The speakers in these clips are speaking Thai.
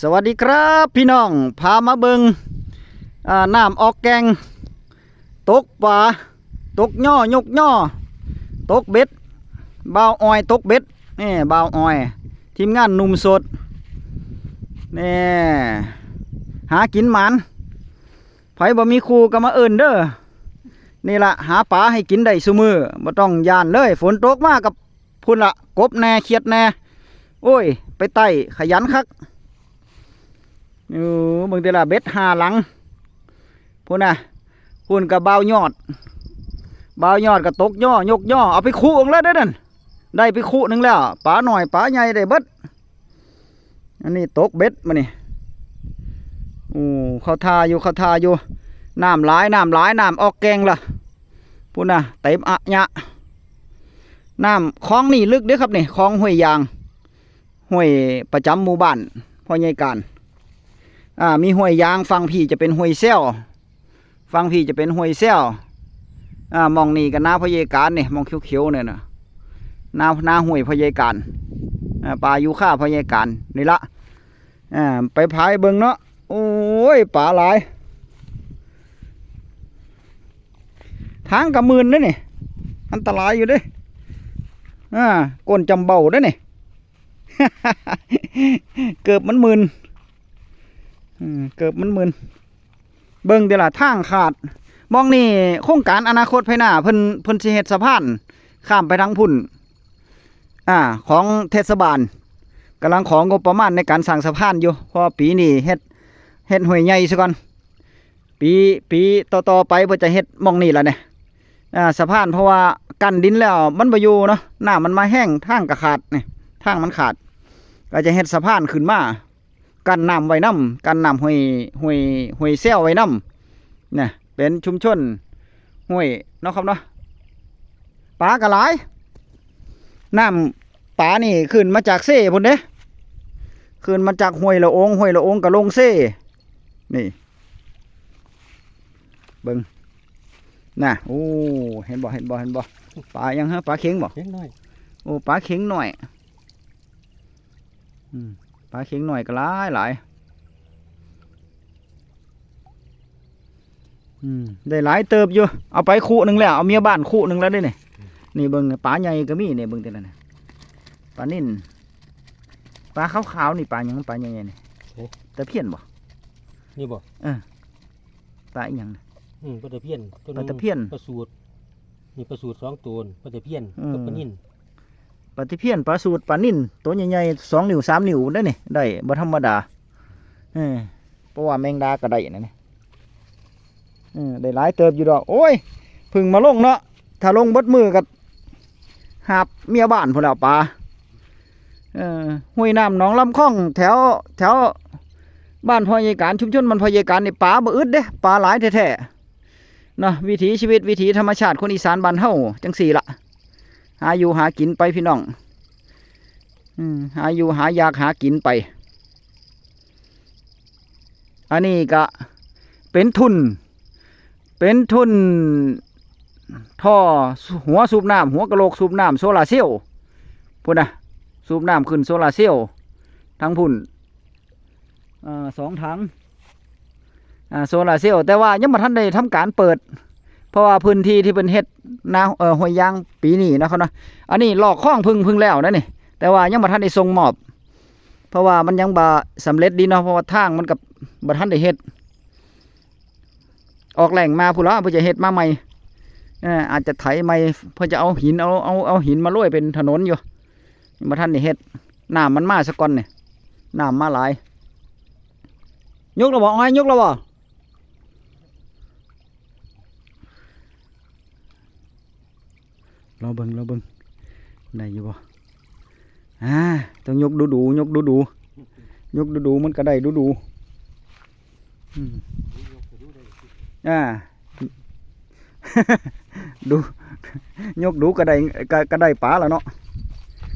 สวัสดีครับพี่น้อง พามาเบิงอ่าน้ำออกแกง ตกปลาตกย่อยกย่อ ตกเบ็ดบ่าวออยตกเบ็ดนี่บ่าวออย ทีมงานหนุ่มสดนี่หากินหมันไผบ่มีครูก็มาเอินเด้อนี่ละหาปลาให้กินได้ซุมือบ่ต้องยานเลย ฝนตกมากับพุ่นละกบแน่เขียดแน่โอ้ย ไปไต่ขยันคัก อยู่เบิ่งแต่ละเบ็ดหาหลังพุ่นน่ะพุ่นกับเบายอดเบายอดกับตกย่อยกย่อเอาไปคู่องแล้วได้อนั่นได้ไปคู่หนึงแล้วปลาหน่อยปลาใหญ่ได้เบิดอันนี้ตกเบ็ดมานี่โอ้เข้าทาอยู่เข้าทาอยู่น้ำหลายน้ำหลายน้ำออกแกงล่ะพุ่นน่ะเต็มอะยะน้ำคลองนี่ลึกเด้อครับนี่คลองห้วยยางห้วยประจำหมู่บ้านพ่อใหญ่การ อ่ามีห้วยยางฟังพี่จะเป็นห้วยเซลฟังพี่จะเป็นห้วยเซลอ่ามองนี่กันหน้าพ่อใหญ่การเนี่ยมองเขียวๆเนี่ยนะหน้าหน้าห้วยพ่อใหญ่การอ่าปลาอยู่ข้าพ่อใหญ่การนี่ละอ่าไปพายเบิ่งเนาะโอ้ยปลาหลายทางกับมืนเด้อนี่อันตรายอยู่ด้วยอ่าก้นจำเบาเด้อนี่ เกือบมันหมื่นอืม เกือบมันมืนเบิ่งเดี๋ยวละทางขาด มองนี่โครงการอนาคตภายหน้าเพิ่นเพิ่นสิเฮ็ดสะพาน ข้ามไปทางพุ่น อ่า ของเทศบาลกำลังของงบประมาณในการสร้างสะพานอยู่เพราะปีนี้เฮ็ดเฮ็ดห้วยใหญ่ซะก่อน ปีปีต่อๆไปเพิ่นจะเฮ็ดมองนี่ล่ะเนี่ยอ่าสะพานเพราะว่ากันดินแล้วมันบ่อยู่เนาะน้ามันมาแห้งทางก็ขาดนี่ทางมันขาด ก็จะเฮ็ดสะพานขึ้นมา กันน้ำไว้น้ำกันน้ำห้วยห้วยห้วยเซลไว้น้ำเนี่ยเป็นชุมชนห้วยเนาะครับเนาะปลากระหลายน้ำปลานี่ขึ้นมาจากเซ่พุ่นเด้ขึ้นมาจากห้วยละองห้วยละองกับลงเซ่นี่เบิ่งน่ะโอ้เห็นบ่เห็นบ่เห็นบ่ปลายังฮะปลาเข็งบ่เล็กน้อยโอ้ปลาเข็งหน่อยอืม ปลาเข็งหน่อยก็หลายหลายอืมได้หลายเติบอยู่ เอาไปคู่หนึ่งแล้ว เอาเมียบ้านคู่หนึ่งแล้วเด้นี่นี่เบิ่งปลาใหญ่ก็มีเนี่ยเบิ่งแต่ละนะปลานิ่นปลาขาวๆนี่ปลาหยังปลาใหญ่ๆนี่ตะเพียนบ่นี่บ่ปลาอีหยังน่ะอืมปลาตะเพียนตัวหปลานึ่งตะเพียนปลาสูตรนี่ปลาสูตรสองตัวปลาตะเพียนอืมกับปลานิ่น ปลาตะเพียนปลาสูตรปลานิ่นตัวใหญ่ๆสองนิ้วสามนิ้วได้นี่ได้บ่ธรรมดาเออเพราะว่าแมงดาก็ได้นะนี่เออได้หลายเติบอยู่ดอกโอ้ยพึ่งมาลงเนาะถ้าลงบดมือกับหาบเมียบ้านพุ่นแล้วปลาเออห้วยน้ำหนองลำคลองแถวแถวบ้านพอใหญ่การชุมชนมันพอใหญ่การนี่ปลาบ่อึดเด้ปลาหลายแท้ๆเนาะวิถีชีวิตวิถีธรรมชาติคนอีสานบ้านเฮาจังสี่ละ หาอยู่หากินไปพี่น้องอืมหาอยู่หายากหากินไป อันนี้ก็เป็นทุน เป็นทุนท่อหัวสูบน้ำหัวกะโหลกสูบน้ำโซลาเซลล์พุ่นนะสูบน้ำขึ้นโซลาเซลล์ทั้งพุ่นอสองถังโซลาเซลล์แต่ว่ายังไม่ทันได้ทำการเปิด เพราะว่าพื้นที่ที่เป็นเฮ็ดนาเอ่อห้วยยางปีนี้นะครับเนาะอันนี้ลอกข้องพึ่งพึ่งแล้วนะนี่แต่ว่ายังบ่ทันได้ส่งมอบ เพราะว่ามันยังบ่สำเร็จดีเนาะเพราะว่าทางมันกับบ่ทันได้เฮ็ดออกแหล่งมาพุ่นละเพื่อจะเฮ็ดมาใหม่เอออาจจะไถใหม่เพื่อจะเอาหินเอาเอาเอาหินมาโรยเป็นถนนอยู่ยังบ่ทันได้เฮ็ดน้ำมันมาซะก่อนนี่น้ำมาหลาย ยกแล้วบ่อ้ยยกแล้วบ่ รอเบิ่งรอเบิงได้อยู่บ่อ่าต้องยกดูดูยกดูดูยกดูดูมันก็ได้ดูดูอ่าดูยกดูก็ได้ก็ก็ได้ปลาแล้วเนาะ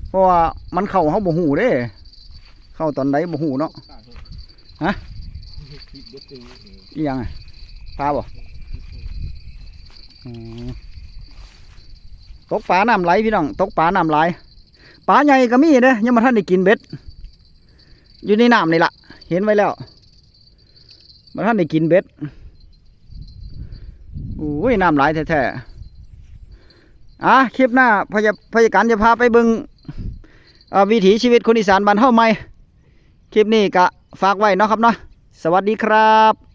เพราะว่ามันเข้าเฮาบ่ฮู้เด้เข้าตอนใดบ่ฮู้เนาะฮะอีหยังอะปลาบ่อืม ตกปลาน้ำไหลพี่น้องตกปลาน้ำไหลปลาใหญ่ก็มีเด้ยังมาท่านได้กินเบ็ด อยู่ในน้ำนี่ละเห็นไว้แล้วมาท่านได้กินเบ็ดโอ้ยน้ำหลแท้ๆอะคลิปหน้าพยาพยาการจะพาไปบึงวิถีชีวิตคนอีสานบ้านเฮาใหม่ คลิปนี้ก็ฝากไว้เนาะครับเนาะสวัสดีครับ